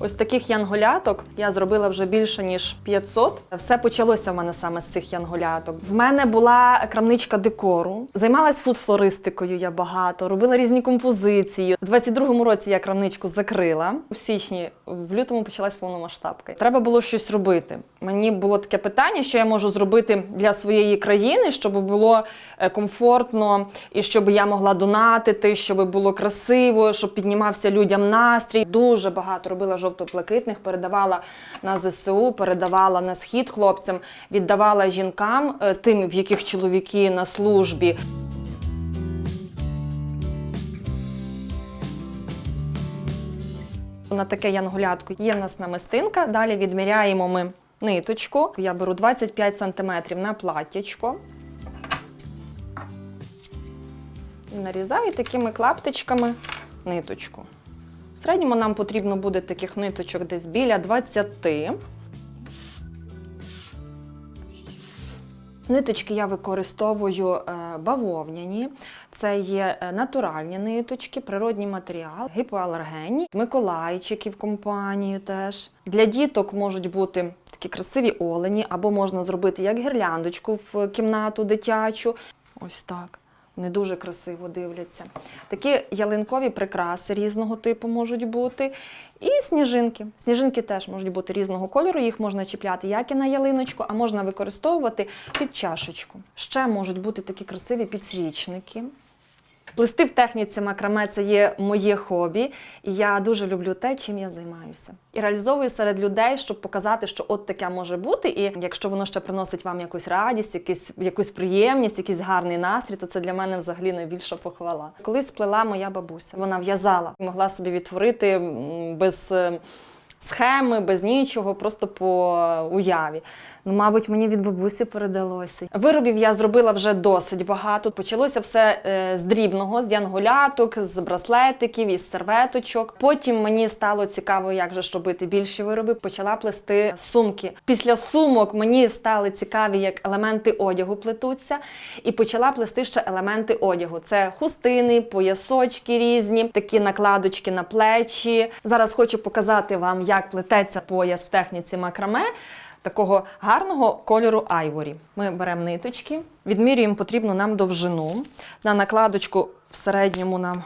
Ось таких янголяток я зробила вже більше ніж 500. Все почалося в мене саме з цих янголяток. В мене була крамничка декору. Займалась фуд-флористикою я багато, робила різні композиції. У 22-му році я крамничку закрила. У січні, в лютому почалась повномасштабка. Треба було щось робити. Мені було таке питання, що я можу зробити для своєї країни, щоб було е, комфортно і щоб я могла донатити, щоб було красиво, щоб піднімався людям настрій. Дуже багато робила жовто-блакитних, передавала на ЗСУ, передавала на схід хлопцям, віддавала жінкам, е, тим, в яких чоловіки на службі. На таке янголятку є в нас намистинка. Далі відміряємо ми ниточку. Я беру 25 см на платтячко. Нарізаю такими клаптичками ниточку. В середньому нам потрібно буде таких ниточок десь біля 20. Ниточки я використовую е, бавовняні, це є е, натуральні ниточки, природній матеріал, гіпоалергенні, миколайчики в компанію теж. Для діток можуть бути такі красиві олені, або можна зробити як гірляндочку в кімнату дитячу. Ось так. Вони дуже красиво дивляться. Такі ялинкові прикраси різного типу можуть бути. І сніжинки. Сніжинки теж можуть бути різного кольору, їх можна чіпляти як і на ялиночку, а можна використовувати під чашечку. Ще можуть бути такі красиві підсвічники. Плести в техніці макраме це є моє хобі, і я дуже люблю те, чим я займаюся. І реалізовую серед людей, щоб показати, що от таке може бути. І якщо воно ще приносить вам якусь радість, якусь, якусь приємність, якийсь гарний настрій, то це для мене взагалі найбільша похвала. Колись сплела моя бабуся. Вона в'язала, могла собі відтворити без. е, Схеми без нічого, просто по уяві. Ну, мабуть, мені від бабусі передалося. Виробів я зробила вже досить багато. Почалося все е, з дрібного, з янголяток, з браслетиків, із серветочок. Потім мені стало цікаво, як же ж робити більші вироби. Почала плести сумки. Після сумок мені стали цікаві, як елементи одягу плетуться, і почала плести ще елементи одягу. Це хустини, поясочки різні, такі накладочки на плечі. Зараз хочу показати вам, як плететься пояс в техніці макраме. Такого гарного кольору айворі. Ми беремо ниточки, відмірюємо потрібну нам довжину. На накладочку в середньому нам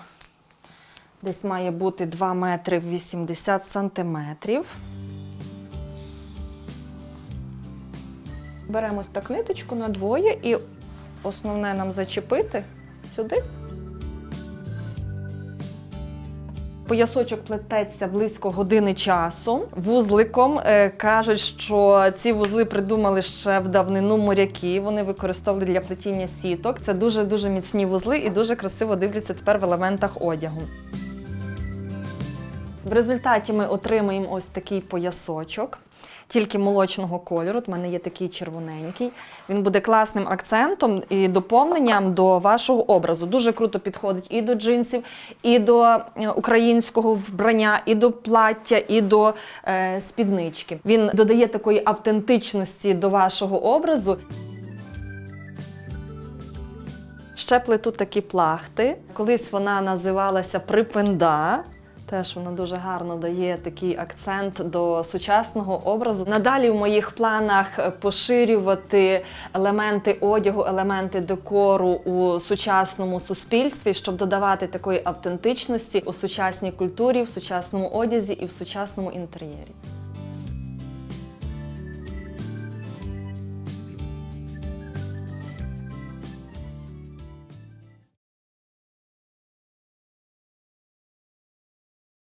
десь має бути 2 метри 80 сантиметрів. Беремо ось так ниточку на двоє і основне нам зачепити сюди. Поясочок плететься близько години часу. Вузликом е, кажуть, що ці вузли придумали ще в давнину моряки. Вони використовували для плетіння сіток. Це дуже дуже міцні вузли і дуже красиво дивляться тепер в елементах одягу. В результаті ми отримаємо ось такий поясочок, тільки молочного кольору. В мене є такий червоненький. Він буде класним акцентом і доповненням до вашого образу. Дуже круто підходить і до джинсів, і до е, українського вбрання, і до плаття, і до е, спіднички. Він додає такої автентичності до вашого образу. Ще плету такі плахти. Колись вона називалася припенда. Теж вона дуже гарно дає такий акцент до сучасного образу. Надалі в моїх планах поширювати елементи одягу, елементи декору у сучасному суспільстві, щоб додавати такої автентичності у сучасній культурі, в сучасному одязі і в сучасному інтер'єрі.